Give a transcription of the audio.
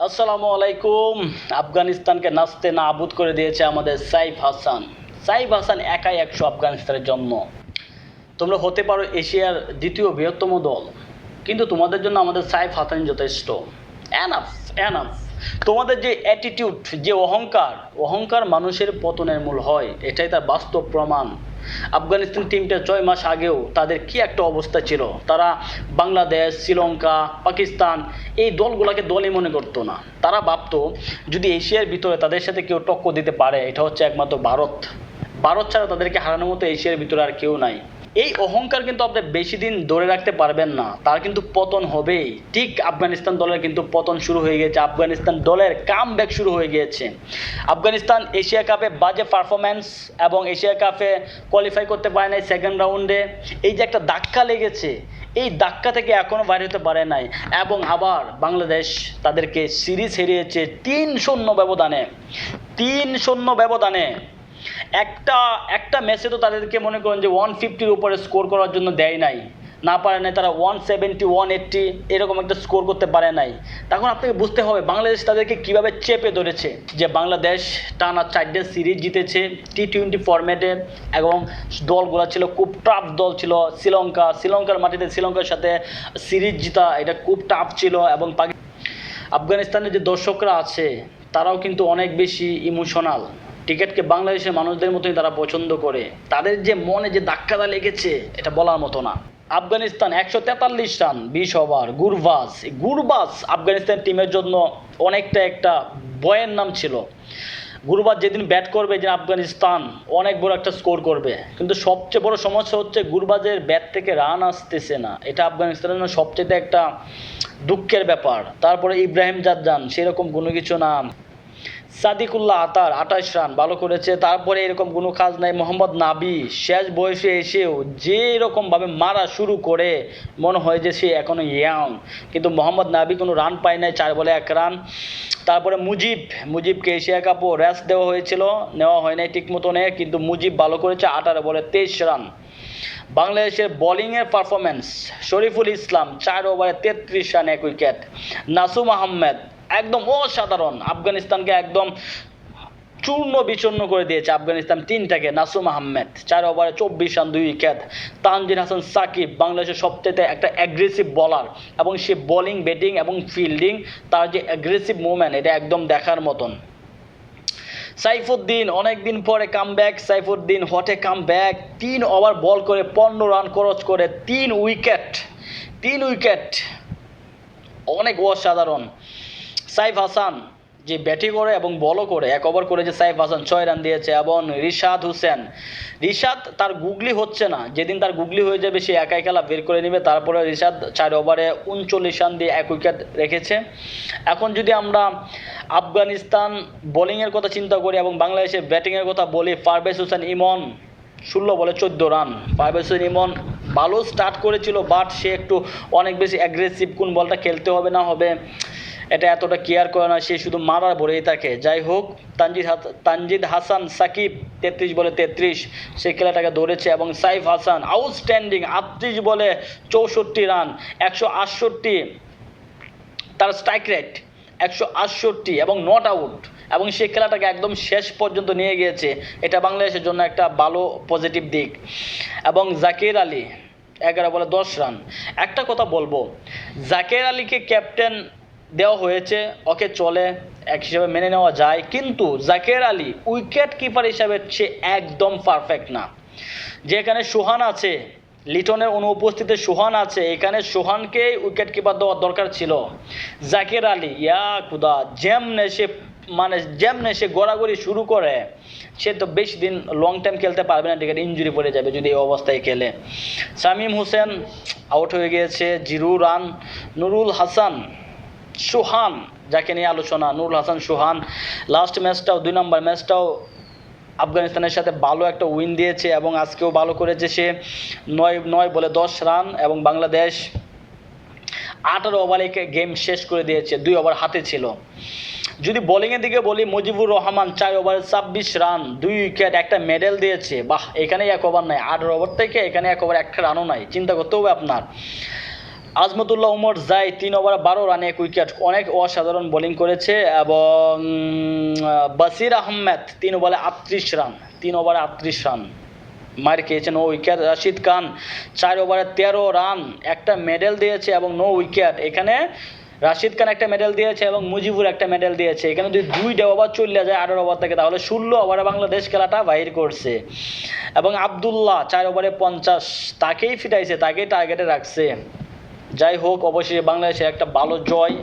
আসসালামু আলাইকুম। আফগানিস্তানকে নাচতে নাবুদ করে দিয়েছে আমাদের সাইফ হাসান। সাইফ হাসান একাই একশো আফগানিস্তানের জন্য। তোমরা হতে পারো এশিয়ার দ্বিতীয় বৃহত্তম দল, কিন্তু তোমাদের জন্য আমাদের সাইফ হাসান যথেষ্ট। অ্যানাফ অ্যানাফ তোমাদের যে অ্যাটিটিউড যে অহংকার অহংকার মানুষের পতনের মূল হয়, এটাই তার বাস্তব প্রমাণ। আফগানিস্তান টিমটা ছয় মাস আগেও তাদের কি একটা অবস্থা ছিল? তারা বাংলাদেশ, শ্রীলঙ্কা, পাকিস্তান এই দলগুলোকে দলই মনে করতো না। তারা ভাবতো, যদি এশিয়ার ভিতরে তাদের সাথে কেউ টক্কর দিতে পারে, এটা হচ্ছে একমাত্র ভারত। ভারত ছাড়া তাদেরকে হারানোর মতো এশিয়ার ভিতরে আর কেউ নাই। এই অহংকার কিন্তু আপনি বেশি দিন ধরে রাখতে পারবেন না। তার কিন্তু পতন হবেই। ঠিক আফগানিস্তান দলের কিন্তু পতন শুরু হয়ে গেছে। আফগানিস্তান দলের কাম ব্যাক শুরু হয়ে গিয়েছে। আফগানিস্তান এশিয়া কাপে বাজে পারফরম্যান্স এবং এশিয়া কাপে কোয়ালিফাই করতে পারে নাই সেকেন্ড রাউন্ডে এই যে একটা ধাক্কা লেগেছে, এই ধাক্কা থেকে এখনও বাইরে হতে পারে নাই। এবং আবার বাংলাদেশ তাদেরকে সিরিজ হেরিয়েছে তিন শূন্য ব্যবধানে। তিন শূন্য ব্যবধানে। একটা একটা ম্যাচে তো তাদেরকে মনে করেন যে ওয়ান ফিফটির উপরে স্কোর করার জন্য দেয় নাই। না পারে নাই তারা ওয়ান সেভেন্টি ওয়ান এইট্টি এরকম একটা স্কোর করতে পারে নাই। তখন আপনাকে বুঝতে হবে, বাংলাদেশ তাদেরকে কীভাবে চেপে ধরেছে যে বাংলাদেশ টানা চারটে সিরিজ জিতেছে টি টোয়েন্টি ফরম্যাটে এবং দলগুলো ছিল খুব টাফ দল ছিল, শ্রীলঙ্কা, শ্রীলঙ্কার মাটিতে শ্রীলঙ্কার সাথে সিরিজ জিতা, এটা খুব টাফ ছিল, এবং আফগানিস্তানের যে দর্শকরা আছে, তারাও কিন্তু অনেক বেশি ইমোশনাল ক্রিকেটকে বাংলাদেশের মানুষদের মতোই তারা পছন্দ করে। তাদের যে মনে যে ধাক্কাটা লেগেছে, এটা বলার মতো না। আফগানিস্তান একশো তেতাল্লিশ রান, বিশ ওভার, গুরবাজ। গুরবাজ আফগানিস্তান টিমের জন্য অনেকটা একটা বয়ের নাম ছিল। গুরবাজ যেদিন ব্যাট করবে যে আফগানিস্তান, অনেক বড় একটা স্কোর করবে। কিন্তু সবচেয়ে বড় সমস্যা হচ্ছে গুরবাজের ব্যাট থেকে রান আসতেছে না। এটা আফগানিস্তানের জন্য সবচেয়ে একটা দুঃখের ব্যাপার। তারপরে ইব্রাহিম জাদজান, সেরকম কোনো কিছু না। সাদিকুল্লাহ আতার আঠাশ রান, ভালো করেছে। তারপরে এরকম কোনো কাজ নাই। মোহাম্মদ নাবি, শেষ বয়সে এসেও যে রকমভাবে মারা শুরু করে, মনে হয় যে সে এখনও ইয়াং কিন্তু মোহাম্মদ নাবি কোনো রান পায় নাই, চার বলে এক রান। তারপরে মুজিব, মুজিবকে এশিয়া কাপও রেস্ট দেওয়া হয়েছিল। নেওয়া হয় নাই ঠিক মতনে কিন্তু মুজিব ভালো করেছে, আঠারো বলে তেইশ রান। বাংলাদেশের বোলিংয়ের পারফরমেন্স শরীফুল ইসলাম চার ওভারে তেত্রিশ রান, এক উইকেট নাসুম আহমেদ একদম অসাধারণ। আফগানিস্তানকে একদম চূর্ণ বিচূর্ণ করে দিয়েছে আফগানিস্তান তিনটাকে, নাসুম আহমেদ। চার ওভারে চব্বিশ রান, দুই উইকেট। তানজিন হাসান সাকিব বাংলাদেশের সবচেয়ে একটা অ্যাগ্রেসিভ বলার এবং সে বোলিং ব্যাটিং এবং ফিল্ডিং তার যে অ্যাগ্রেসিভ মুভমেন্ট এটা একদম দেখার মতন। সাইফুদ্দিন অনেক দিন পরে কাম ব্যাক সাইফুদ্দিন হটে কাম ব্যাক তিন ওভার বল করে পনেরো রান খরচ করে তিন উইকেট তিন উইকেট। অনেক অসাধারণ। সাইফ হাসান যে ব্যাটিং করে এবং বলও করে, এক ওভার করে যে সাইফ হাসান ছয় রান দিয়েছে এবং রিশাদ হোসেন। রিশাদ তার গুগলি হচ্ছে না, যেদিন তার গুগলি হয়ে যাবে সে একাই খেলা বের করে নেবে, তারপরে রিশাদ চার ওভারে উনচল্লিশ রান দিয়ে এক উইকেট রেখেছে। এখন যদি আমরা আফগানিস্তান বোলিংয়ের কথা চিন্তা করি এবং বাংলাদেশের ব্যাটিংয়ের কথা বলি, পারভেজ হোসেন ইমন ষোলো বলে চোদ্দ রান। পারভেজ হোসেন ইমন ভালো স্টার্ট করেছিল বাট সে একটু অনেক বেশি অ্যাগ্রেসিভ কোন বলটা খেলতে হবে না হবে এটা এতটা কেয়ার করে না, সে শুধু মারার ভরেই থাকে। যাই হোক, তানজিদ তানজিদ হাসান, সাকিব তেত্রিশ বলে তেত্রিশ সেই খেলাটাকে ধরেছে এবং সাইফ হাসান আউটস্ট্যান্ডিং আটত্রিশ বলে চৌষট্টি রান, একশো আটষট্টি। তার স্ট্রাইক রেট একশো আটষট্টি এবং নট আউট এবং সেই খেলাটাকে একদম শেষ পর্যন্ত নিয়ে গিয়েছে। এটা বাংলাদেশের জন্য একটা ভালো পজিটিভ দিক। এবং জাকির আলী, এগারো বলে দশ রান। একটা কথা বলব, জাকির আলীকে ক্যাপ্টেন দেওয়া হয়েছে, ওকে চলে এক হিসাবে মেনে নেওয়া যায়। কিন্তু জাকির আলী উইকেট কিপার হিসাবে সে একদম পারফেক্ট না। যেখানে সোহান আছে, লিটনের অনুপস্থিতিতে সোহান আছে, এখানে সোহানকে উইকেট কিপার দেওয়ার দরকার ছিল। জাকির আলী, ইয়া খুদা, যেমনে সে মানে যেমনে সে গড়াগড়ি শুরু করে, সে তো বেশি দিন লং টাইম খেলতে পারবে না ঠিক ইঞ্জুরি পড়ে যাবে যদি এই অবস্থায় খেলে। শামীম হোসেন আউট হয়ে গিয়েছে, জিরু রান, নুরুল হাসান সোহান, যাকে নিয়ে আলোচনা, নুরুল হাসান সুহান। লাস্ট ম্যাচটাও দুই নম্বর ম্যাচটাও আফগানিস্তানের সাথে ভালো একটা উইন দিয়েছে এবং আজকেও ভালো করেছে সে। নয় নয় বলে দশ রান এবং বাংলাদেশ আঠারো ওভারে গেম শেষ করে দিয়েছে, দুই ওভার হাতে ছিল। যদি বোলিংয়ের দিকে বলি, মুজিবুর রহমান চার ওভারে ছাব্বিশ রান, দুই উইকেট একটা মেডেল দিয়েছে। বাহ এখানে এক ওভার নাই, আঠারো ওভার থেকে এখানে এক ওভার একটা রানও নাই। চিন্তা করতে হবে আপনার। আজমতুল্লাহ উমর যাই তিন ওভার বারো রানে এক উইকেট। অনেক অসাধারণ বোলিং করেছে এবং বাসির আহমেদ তিন ওভারে আটত্রিশ রান, তিন ওভারে আটত্রিশ রান মার খেয়েছে, নো উইকেট। রাশিদ খান চার ওভারে তেরো রান, একটা মেডেল দিয়েছে এবং নো উইকেট। এখানে রাশিদ খান একটা মেডেল দিয়েছে এবং মুজিবুর একটা মেডেল দিয়েছে। এখানে যদি দুইটা ওভার চলে যায় আঠারো ওভার থেকে, তাহলে ষোলো ওভারে বাংলাদেশ খেলাটা বাহির করছে। এবং আবদুল্লাহ চার ওভারে পঞ্চাশ, তাকেই ফিটাইছে, তাকেই টার্গেটে রাখছে। যাই হোক অবশেষে বাংলাদেশে একটা ভালো জয়